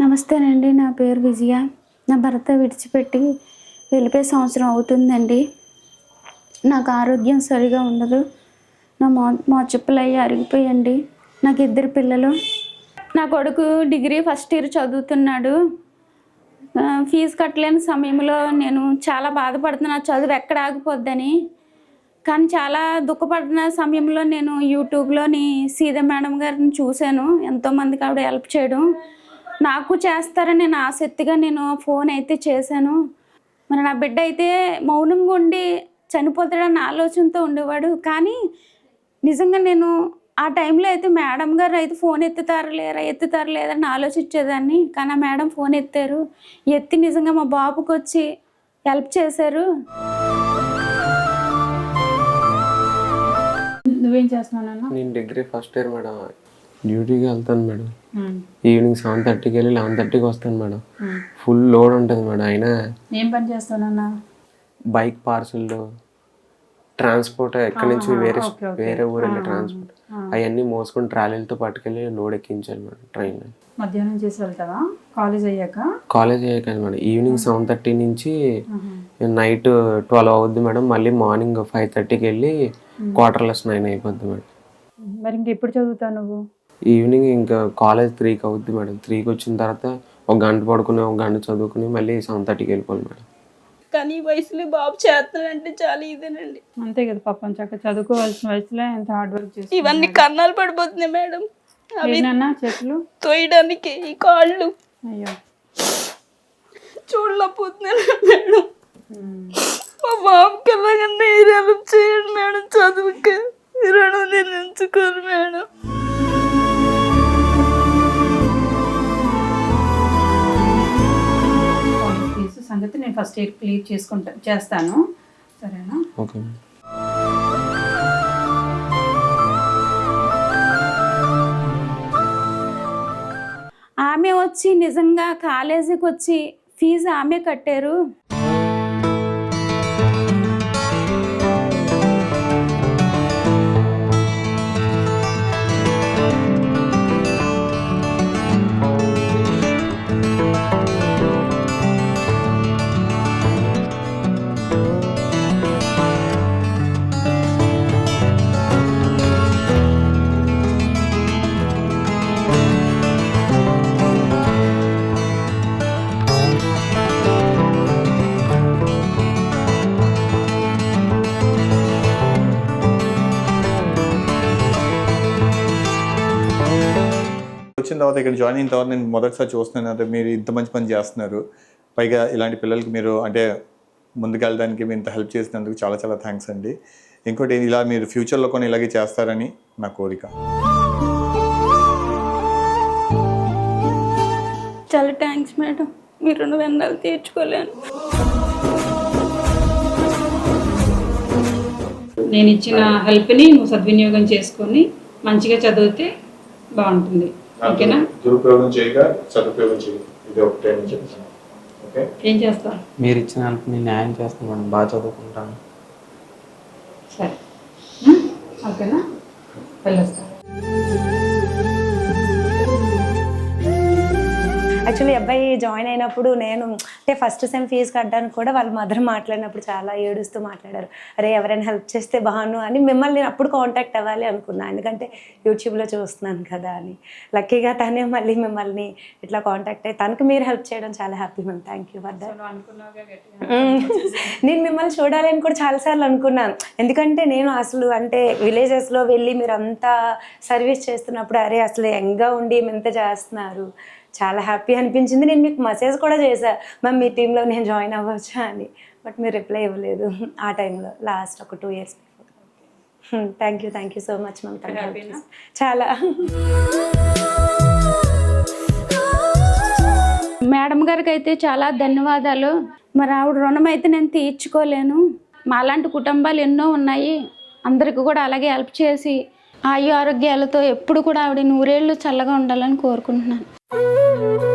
నమస్తేనండి. నా పేరు విజయ. నా భర్త విడిచిపెట్టి వెళ్ళిపోయే సంవత్సరం అవుతుందండి. నాకు ఆరోగ్యం సరిగా ఉండదు. నా మో మోచెప్పులు అయ్యి అరిగిపోయండి. నాకు ఇద్దరు పిల్లలు. నా కొడుకు డిగ్రీ ఫస్ట్ ఇయర్ చదువుతున్నాడు. ఫీజు కట్టలేని సమయంలో నేను చాలా బాధపడుతున్నా. చదువు ఎక్కడ ఆగిపోద్దని. కానీ చాలా దుఃఖపడిన సమయంలో నేను యూట్యూబ్లోని సీత మేడం గారిని చూశాను. ఎంతోమందికి ఆవిడ హెల్ప్ చేయడం. నాకు చేస్తారని నేను ఆసక్తిగా నేను ఫోన్ అయితే చేశాను. మరి నా బిడ్డ అయితే మౌనంగా ఉండి చనిపోతాడన్న ఆలోచనతో ఉండేవాడు. కానీ నిజంగా నేను ఆ టైంలో అయితే మేడం గారు అయితే ఫోన్ ఎత్తుతారు లేరా ఎత్తుతారు లేదని ఆలోచించేదాన్ని. కానీ ఆ మేడం ఫోన్ ఎత్తారు. ఎత్తి నిజంగా మా బాబుకి వచ్చి హెల్ప్ చేశారు. నువ్వేం చేస్తున్నానన్నా నేను డిగ్రీ ఫస్ట్ ఇయర్ మేడం. డ్యూటీకి వెళ్తాను మేడం. ఈవినింగ్ సెవెన్ థర్టీకి వెళ్ళి లెవెన్ థర్టీకి వస్తాను మేడం. ఫుల్ లోడ్ ఉంటుంది మేడం. అయినా ఏం పని చేస్తానన్నా బైక్ పార్సల్ ట్రాన్స్పోర్ట్ ఎక్కడి నుంచి వేరే వేరే ఊరు వెళ్ళే ట్రాన్స్పోర్ట్. అవన్నీ మోసుకొని ట్రాలీలతో పట్టుకెళ్ళి లోడ్ ఎక్కించాలి మేడం ట్రైన్. మధ్యాహ్నం చేసి వెళ్తావా? కాలేజ్ అయ్యాక? కాలేజ్ అయ్యాక మేడం. ఈవినింగ్ సెవెన్ థర్టీ నుంచి నైట్ ట్వెల్వ్ అవుద్ది మేడం. మళ్ళీ మార్నింగ్ ఫైవ్ థర్టీకి వెళ్ళి క్వార్టర్లెస్ నైన్ అయిపోద్ది మేడం. మరి ఇంక ఎప్పుడు చదువుతావు నువ్వు? ఈవినింగ్ ఇంకా కాలేజ్ త్రీకి అవుద్ది మేడం. త్రీకి వచ్చిన తర్వాత ఒక గంట పడుకుని ఒక గంట చదువుకుని మళ్ళీ సెవెన్ థర్టీకి వెళ్ళిపోవాలి మేడం. కానీ ఈ వయసులో బాబు చేస్తున్నాడంటే చాలా ఇదేనండి. అంతే కదా పాపం. చక్కగా చదువుకోవాల్సిన వయసులో ఎంత హార్డ్ వర్క్ చేసి ఇవన్నీ కన్నాలు పడిపోతున్నాయి మేడం. అవి ఏనన్నా చేతులు తోయడానికి ఈ కాళ్ళు. అయ్యో. చూడలేకపోతున్నాను మేడం. మా బాబుకి ఎలాగన్నా ఈ చేయండి మేడం. చదువుకి. ఈ రుణం నేను ఎంచుకోను మేడం. ఫస్ట్ ఇయర్ క్లియర్ చేసుకుంటా చేస్తాను. సరేనా? ఓకే ఆమె వచ్చి నిజంగా కాలేజీకి వచ్చి ఫీజు ఆమె కట్టారు. వచ్చిన తర్వాత ఇక్కడ జాయిన్ అయిన తర్వాత నేను మొదటిసారి చూస్తున్నాను. అంటే మీరు ఇంత మంచి పని చేస్తున్నారు. పైగా ఇలాంటి పిల్లలకి మీరు అంటే ముందుకెళ్ళడానికి మీరు ఇంత హెల్ప్ చేసినందుకు చాలా చాలా థ్యాంక్స్ అండి. ఇంకోటి ఇలా మీరు ఫ్యూచర్లో కొన్ని ఇలాగే చేస్తారని నా కోరిక. చాలా థ్యాంక్స్ మేడం. మీరు రుణం ఎన్నాళ్ళు తీర్చుకోలేను. నేను ఇచ్చిన హెల్ప్ని నువ్వు సద్వినియోగం చేసుకొని మంచిగా చదివితే బాగుంటుంది. ఓకేనా? దురుపయోగం చేయగా సదుపయోగం చేయాలి ఇది ఒకటే అని చెప్తాను ఓకే? ఏం చేస్తావు? మీరు ఇచ్చిన help ని న్యాయం చేస్తాను మేడం. బాగా చదువుకుంటాను. సరే? ఓకేనా? వెళ్ళొస్తా. యాక్చువల్లీ అబ్బాయి జాయిన్ అయినప్పుడు నేను అంటే ఫస్ట్ సెమ్ ఫీజు కట్టడానికి కూడా వాళ్ళ మదర్ మాట్లాడినప్పుడు చాలా ఏడుస్తూ మాట్లాడారు. అరే ఎవరైనా హెల్ప్ చేస్తే బాగును అని మిమ్మల్ని నేను అప్పుడు కాంటాక్ట్ అవ్వాలి అనుకున్నాను ఎందుకంటే యూట్యూబ్లో చూస్తున్నాను కదా అని. లక్కీగా తనే మళ్ళీ మిమ్మల్ని ఇట్లా కాంటాక్ట్ అయ్యి తనకు మీరు హెల్ప్ చేయడం చాలా happy ma'am thank you for that నేను మిమ్మల్ని చూడాలి అని కూడా చాలాసార్లు అనుకున్నాను ఎందుకంటే నేను అసలు అంటే విలేజెస్లో వెళ్ళి మీరు అంతా సర్వీస్ చేస్తున్నప్పుడు అరే అసలు యంగ్గా ఉండి ఈమె ఇంత చేస్తున్నారు. చాలా హ్యాపీ అనిపించింది. నేను మీకు మెసేజ్ కూడా చేశా. మ్యామ్ మీ టీంలో నేను జాయిన్ అవ్వచ్చా? అని. బట్ మీరు రిప్లై ఇవ్వలేదు ఆ టైంలో లాస్ట్ ఒక two years before thank you thank you so much ma'am చాలా. మేడం గారికి అయితే చాలా ధన్యవాదాలు. మరి ఆవిడ రుణం అయితే నేను తీర్చుకోలేను. మాలాంటి కుటుంబాలు ఎన్నో ఉన్నాయి. అందరికి కూడా అలాగే హెల్ప్ చేసి ఆయు ఆరోగ్యాలతో ఎప్పుడు కూడా ఆవిడ నూరేళ్ళు చల్లగా ఉండాలని కోరుకుంటున్నాను. Ooh.